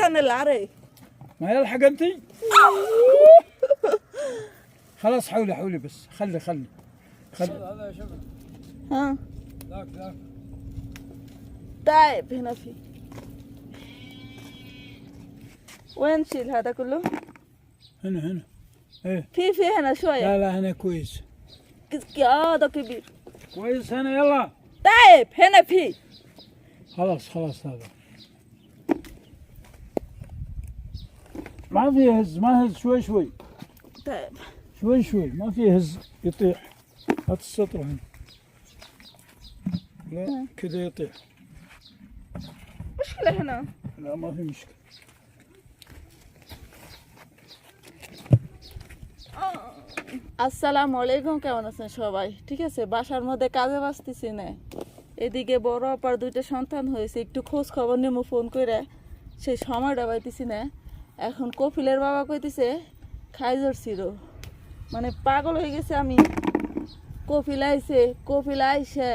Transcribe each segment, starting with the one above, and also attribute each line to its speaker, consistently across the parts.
Speaker 1: شيطان العري
Speaker 2: ما يلحق انت خلاص حولي حولي بس. خلي خلي. خلي. هذا شوف
Speaker 1: ها؟
Speaker 2: ذاك ذاك
Speaker 1: طيب هنا في. وين شيل هذا كله؟
Speaker 2: هنا هنا. إيه.
Speaker 1: في في هنا شوية.
Speaker 2: لا لا هنا كويس.
Speaker 1: آه ده كبير.
Speaker 2: كويس هنا يلا.
Speaker 1: طيب هنا في.
Speaker 2: خلاص خلاص هذا. ما في هز ما هز شوي شوي
Speaker 1: طيب
Speaker 2: شوي شوي ما في هز يطيح هات السطر هنا لا كذا يطيح
Speaker 1: مشكلة هنا
Speaker 2: لا ما في مشكلة
Speaker 1: আসসালামু আলাইকুম কেমন আছেন সবাই ঠিক আছে বাসার মধ্যে কাজে বাঁচতেছি না এদিকে বড় অপার দুইটা সন্তান হয়েছে একটু খোঁজ খবর নেবো ফোন করে সেই সময়টা পাইতেছি না এখন কপিলের বাবা কইতেছে, খাইজর ছিল মানে পাগল হয়ে গেছে আমি। কপিল আইসে কপিল আইসে,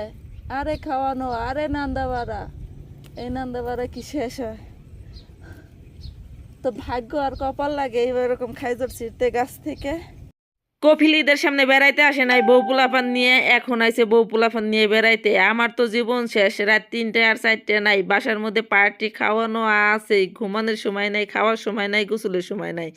Speaker 1: আরে খাওয়ানো, আরে নান্দাবাড়া। এই নান্দাবাড়া কি শেষ হয়? তো ভাগ্য আর কপাল লাগে এরকম খাইজর ছিঁড়তে গাছ থেকে।
Speaker 3: কফিলিদের সামনে বেড়াইতে আসে নাই, বউ পোলাপান নিয়ে এখন আইসে বউ পোলাপান নিয়ে বেড়াইতে। আমার তো জীবন শেষ, রাত তিনটে আর চারটে নাই, বাসার মধ্যে পার্টি খাওয়ানো আছে ঘুমানোর সময় নাই, খাওয়ার সময় নাই, গোসলের সময় নাই।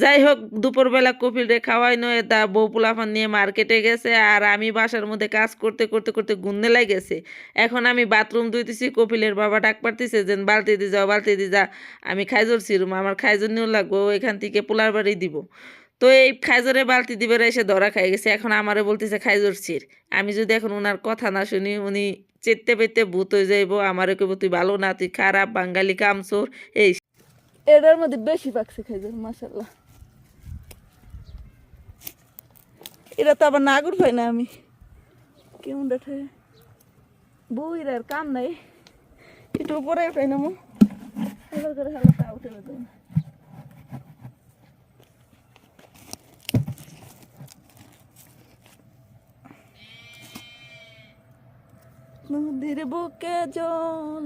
Speaker 3: যাই হোক, দুপুরবেলা কপিলরে খাওয়াই নয় তা বউ পোলাপান নিয়ে মার্কেটে গেছে আর আমি বাসার মধ্যে কাজ করতে করতে করতে গুন্নে লাগেছে। এখন আমি বাথরুম ধুইতেছি, কপিলের বাবা ডাক পারতেছে যে বালতি দিয়ে যাও, বালতি দিয়ে যা। আমি খাইজর ছিরুম আমার খাইজর নিয়েও লাগবো এখান থেকে পোলার বাড়ি দিব। তো এই খাইজরে বালতি দিবে এসে ধরা খাই গেছে। এখন আমারে বলতেছে, খাইজর চির আমি যদি এখন ওনার কথা না শুনি, উনি চেতে পেতে ভূত হয়ে যাইব। আমারে কইব, তুই ভালো না, তুই খারাপ, বাঙালি, কামচোর। এই
Speaker 1: এটার মধ্যে বেশি পাকছে খাইজর মাসাল্লাহ এটা তো আবার নাগর পাই না আমি। কেমন দেখে বউয়ের আর কাম নাই। একটু উপরে উঠাই না মো? হলো করে হলো তা উঠে নদীর বুকে জল।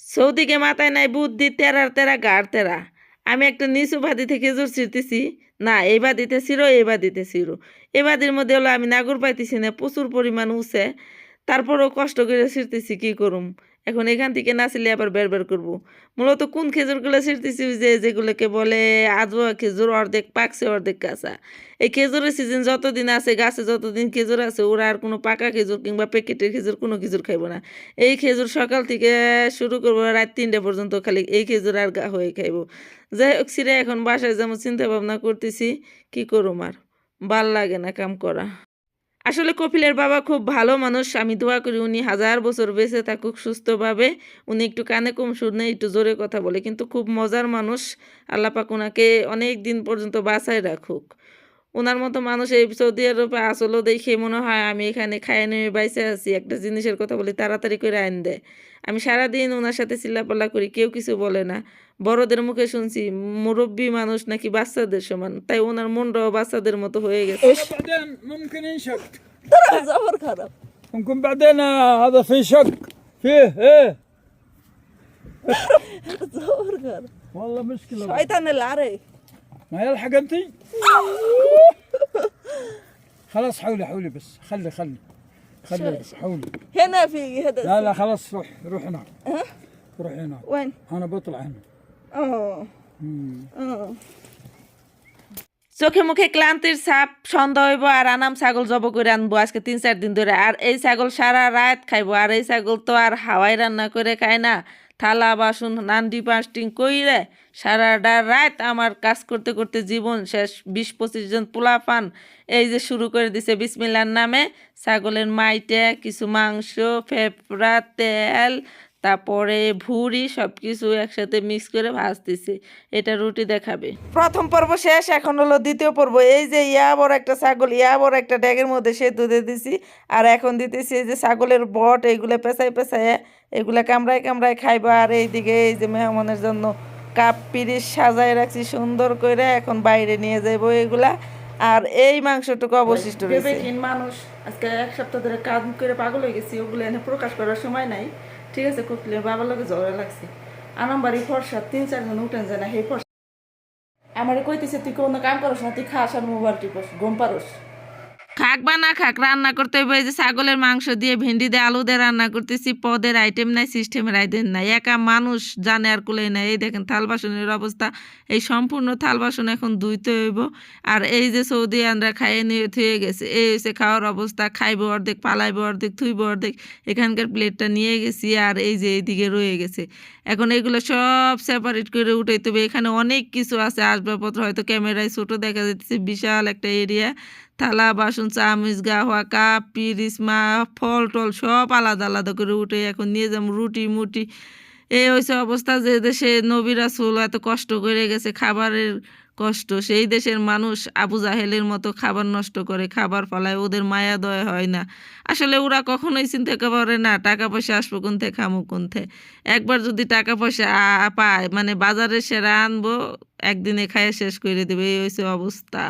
Speaker 3: সৌদিকে মাথায় নাই বুদ্ধি তেরার তেরা গাড় তেরা। আমি একটা নিচু বাদি থেকে জোর ছিঁড়তেছি। না, এই বাদিতে ছিল এই বাদিতে ছিল এই বাদির মধ্যে হলো আমি নাগর পাইতেছি না, প্রচুর পরিমাণ উঠছে তারপরও কষ্ট করে ছিঁড়তেছি, কী করুম? এখন এখান থেকে না আবার বের বের করব। মূলত কোন খেজুরগুলো ছিঁড়তেছি যে, যেগুলোকে বলে আজোয়া খেজুর অর্ধেক পাকছে, অর্ধেক কাঁচা। এই খেজুরের সিজন যতদিন আছে, গাছে যতদিন খেজুর আছে, ওরা আর কোনো পাকা খেজুর কিংবা প্যাকেটের খেজুর কোনো খেজুর খাইবো না। এই খেজুর সকাল থেকে শুরু করব, রাত তিনটে পর্যন্ত খালি এই খেজুর আর গা হয়ে খাইবো। যাই হোক সিরে এখন বাসায় যেমন চিন্তা ভাবনা করতেছি, কি করুম আর? ভালো লাগে না কাম করা। আসলে কপিলের বাবা খুব ভালো মানুষ। আমি দোয়া করি উনি হাজার বছর বেঁচে থাকুক, সুস্থভাবে। উনি একটু কানে কম শুনে একটু জোরে কথা বলে। কিন্তু খুব মজার মানুষ। আল্লাপাক ওনাকে অনেক দিন পর্যন্ত বাসায় রাখুক। ওনার মতো মানুষ এই সৌদি আরবে আসলেও দেখে মনে হয় আমি এখানে খায় নেমে বাইসে আছি একটা জিনিসের কথা বলি তাড়াতাড়ি করে আইন দেয় আমি সারাদিন ওনার সাথে চিল্লাপাল্লা করি কেউ কিছু বলে না বড়দের মুখে শুনছি মুরব্বী মানুষ নাকি বাচ্চাদের সমান তাই ওনার মনটাও বাচ্চাদের মতো হয়ে গেছে
Speaker 2: بعدين ممكن ينشق
Speaker 1: ترى زفر خرب
Speaker 2: ممكن بعدين آه، هذا في شق فيه ايه
Speaker 1: زفر خرب
Speaker 2: والله مشكلة
Speaker 1: شيطان العري
Speaker 2: ما يلحق انت خلاص حولي حولي بس خلي خلي خلي حولي
Speaker 1: هنا في هذا
Speaker 2: لا لا خلاص روح روح هناك روح هناك
Speaker 1: وين؟
Speaker 2: انا بطلع هنا
Speaker 1: اه
Speaker 2: مم.
Speaker 1: اه
Speaker 3: চোখে মুখে ক্লান্তির ছাপ সন্ধ্যা হইব আর আনাম ছাগল জব করে আনবো আজকে তিন চার দিন ধরে আর এই ছাগল সারা রাত খাইবো আর এই ছাগল তো আর হাওয়াই রান্না করে খায় না থালা, বাসন, নান্ডি পাস্টিং কইরে সারাটা রাত আমার কাজ করতে করতে জীবন শেষ। বিশ পঁচিশ জন পোলা পান এই যে শুরু করে দিছে বিসমিল্লার নামে। ছাগলের মাইটে কিছু মাংস, ফেফড়া, তেল, তারপরে ভুড়ি সব কিছু একসাথে মিক্স করে ভাজতেছে। এটা রুটি দেখাবে। প্রথম পর্ব শেষ, এখন হলো দ্বিতীয় পর্ব। এই যে ইয়া বড় একটা ছাগল, ইয়া বড় একটা ড্যাগের মধ্যে সেদ্ধ দিয়ে দিছি। আর এখন দিতেছি এই যে ছাগলের বট, এইগুলো পেঁচাই পেঁচাই এগুলা কামড়ায় কামড়ায় খাইবা। আর এইদিকে এই যে মেহমানের জন্য কাপ পিরিশ সাজায় রাখছি, সুন্দর করে এখন বাইরে নিয়ে যাইবো এগুলা। আর এই মাংসটুকু অবশিষ্ট রয়েছে।
Speaker 1: মানুষ আজকে এক সপ্তাহ ধরে কাজ করে পাগল হয়ে গেছি, ওগুলো এনে প্রকাশ করার সময় নাই। ঠিক আছে কপিলের বাবার লগে ঝগড়া লাগছে। আমার বাড়ি ফর্সা তিন চার জন উঠেন যায় না, সেই ফর্সা আমারে কইতেছে, তুই কোনো কাম করস না, তুই খাস আর মোবাইল টিপস ঘুম পারস।
Speaker 3: খাক বা না খাক, রান্না করতে হবে যে ছাগলের মাংস দিয়ে ভেন্ডি দিয়ে আলু দিয়ে রান্না করতেছি, পদের আইটেম নাই সিস্টেমের আইটেম নাই। একা মানুষ জানে আর কুলে নাই। এই দেখেন থাল বাসনের অবস্থা। এই সম্পূর্ণ থাল বাসন এখন ধুইতে হইব। আর এই যে সৌদি আনরা খাইয়ে নিয়ে থুয়ে গেছে। এই হচ্ছে খাওয়ার অবস্থা। খাইব অর্ধেক, পালাইব অর্ধেক, থুইব অর্ধেক। এখানকার প্লেটটা নিয়ে গেছি আর এই যে এইদিকে রয়ে গেছে। এখন এগুলো সব সেপারেট করে উঠাইতে হবে। এখানে অনেক কিছু আছে। আসবাবপত্র হয়তো ক্যামেরায় ছোটো দেখা যাচ্ছে বিশাল একটা এরিয়া থালা, বাসন, চামচ গাওয়া কাপ পিরিসমা ফল, টল সব আলাদা আলাদা করে উঠে এখন নিয়ে যাব রুটি মুটি। এই হয়েছে অবস্থা যে দেশে নবীরা চুল এত কষ্ট করে গেছে, খাবারের কষ্ট। সেই দেশের মানুষ আবু জাহেলের মতো খাবার নষ্ট করে, খাবার ফলায় ওদের মায়া দয়া হয় না। আসলে ওরা কখনোই চিন্তা করে না, টাকা পয়সা আসব কোনথে খামো কোন থেকে একবার যদি টাকা পয়সা পায় মানে বাজারে সেরা আনব, একদিনে খাইয়ে শেষ করে দেবে, এই হয়েছে অবস্থা।